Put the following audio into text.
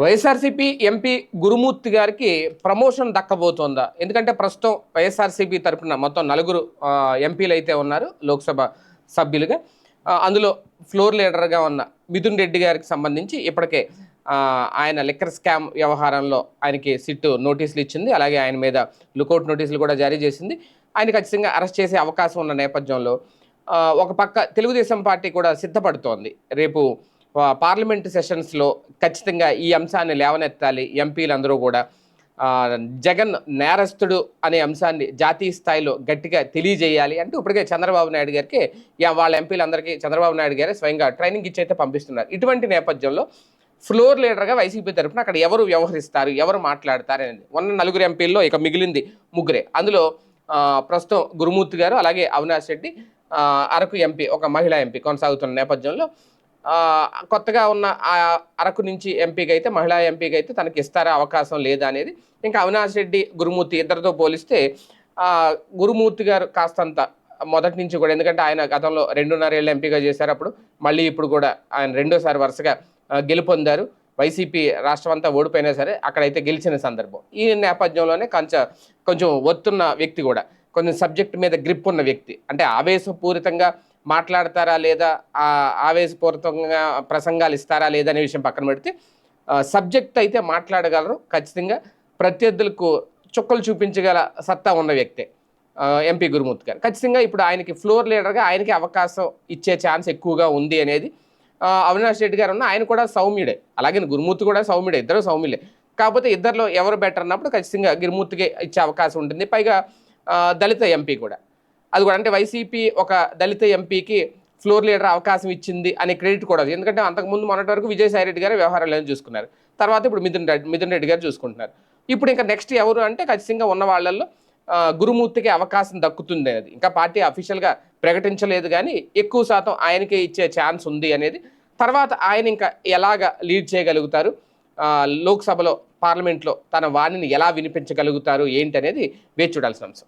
YSRCP MP గురుమూర్తి గారికి promotion దక్కబోతోందా? ఎందుకంటే ప్రస్తుతం వైఎస్ఆర్సీపీ తరఫున మొత్తం నలుగురు ఎంపీలు అయితే ఉన్నారు లోక్సభ సభ్యులుగా. అందులో ఫ్లోర్ లీడర్గా ఉన్న మిథున్ రెడ్డి గారికి సంబంధించి ఇప్పటికే ఆయన లిక్కర్ స్కామ్ వ్యవహారంలో ఆయనకి సిట్టు నోటీసులు ఇచ్చింది. అలాగే ఆయన మీద లుకౌట్ నోటీసులు కూడా జారీ చేసింది. ఆయన ఖచ్చితంగా అరెస్ట్ చేసే అవకాశం ఉన్న నేపథ్యంలో ఒక పక్క తెలుగుదేశం పార్టీ కూడా సిద్ధపడుతోంది. రేపు పార్లమెంట్ సెషన్స్లో ఖచ్చితంగా ఈ అంశాన్ని లేవనెత్తాలి ఎంపీలందరూ కూడా. జగన్ నేరస్తుడు అనే అంశాన్ని జాతీయ స్థాయిలో గట్టిగా తెలియజేయాలి అంటూ ఇప్పటికే చంద్రబాబు నాయుడు గారికి వాళ్ళ ఎంపీలందరికీ చంద్రబాబు నాయుడు గారే స్వయంగా ట్రైనింగ్ ఇచ్చి అయితే పంపిస్తున్నారు. ఇటువంటి నేపథ్యంలో ఫ్లోర్ లీడర్గా వైసీపీ తరఫున అక్కడ ఎవరు వ్యవహరిస్తారు ఎవరు మాట్లాడతారు అనేది. ఉన్న నలుగురు ఎంపీల్లో ఇక మిగిలింది ముగ్గురే. అందులో ప్రస్తుతం గురుమూర్తి గారు అలాగే అవినాష్ రెడ్డి అరకు ఎంపీ ఒక మహిళా ఎంపీ కొనసాగుతున్న నేపథ్యంలో కొత్తగా ఉన్న ఆ అరకు నుంచి ఎంపీగా అయితే మహిళా ఎంపీగా అయితే తనకి ఇస్తారా అవకాశం లేదా అనేది ఇంకా అవినాష్ రెడ్డి గురుమూర్తి ఇద్దరితో పోలిస్తే గురుమూర్తి గారు కాస్తంత మొదటి నుంచి కూడా ఎందుకంటే ఆయన గతంలో రెండున్నర ఏళ్ళు ఎంపీగా చేశారు అప్పుడు మళ్ళీ ఇప్పుడు కూడా ఆయన రెండోసారి వరుసగా గెలుపొందారు. వైసీపీ రాష్ట్రం అంతా ఓడిపోయినా సరే అక్కడైతే గెలిచిన సందర్భం. ఈ నేపథ్యంలోనే కొంచెం కొంచెం ఒత్తున్న వ్యక్తి కూడా కొంచెం సబ్జెక్ట్ మీద గ్రిప్ ఉన్న వ్యక్తి. అంటే ఆవేశపూరితంగా మాట్లాడతారా లేదా ఆ ఆవేశపూరితంగా ప్రసంగాలు ఇస్తారా లేదా అనే విషయం పక్కన పెడితే సబ్జెక్ట్ అయితే మాట్లాడగలరు ఖచ్చితంగా. ప్రత్యర్థులకు చుక్కలు చూపించగల సత్తా ఉన్న వ్యక్తే ఎంపీ గురుమూర్తి గారు. ఖచ్చితంగా ఇప్పుడు ఆయనకి ఫ్లోర్ లీడర్గా ఆయనకి అవకాశం ఇచ్చే ఛాన్స్ ఎక్కువగా ఉంది అనేది అవినాష్ రెడ్డి గారు ఉన్న ఆయన కూడా సౌమ్యుడే. అలాగే గురుమూర్తి కూడా సౌమ్యుడే ఇద్దరు సౌమ్యులే. కాకపోతే ఇద్దరిలో ఎవరు బెటర్ అన్నప్పుడు ఖచ్చితంగా గురుమూర్తికి ఇచ్చే అవకాశం ఉంటుంది. పైగా దళిత ఎంపీ కూడా. అది కూడా అంటే వైసీపీ ఒక దళిత ఎంపీకి ఫ్లోర్ లీడర్ అవకాశం ఇచ్చింది అనే క్రెడిట్ కూడా ఎందుకంటే అంతకుముందు మొన్నటి వరకు విజయసాయి రెడ్డి గారు వ్యవహారాలను చూసుకున్నారు. తర్వాత ఇప్పుడు మిథున్ రెడ్డి మిథున్ రెడ్డి గారు చూసుకుంటున్నారు. ఇప్పుడు ఇంకా నెక్స్ట్ ఎవరు అంటే ఖచ్చితంగా ఉన్న వాళ్ళల్లో గురుమూర్తికి అవకాశం దక్కుతుంది అనేది. ఇంకా పార్టీ అఫీషియల్గా ప్రకటించలేదు కానీ ఎక్కువ శాతం ఆయనకే ఇచ్చే ఛాన్స్ ఉంది అనేది. తర్వాత ఆయన ఇంకా ఎలాగ లీడ్ చేయగలుగుతారు? లోక్సభలో పార్లమెంట్లో తన వాణిని ఎలా వినిపించగలుగుతారు ఏంటి అనేది వేచి చూడాల్సిన అంశం.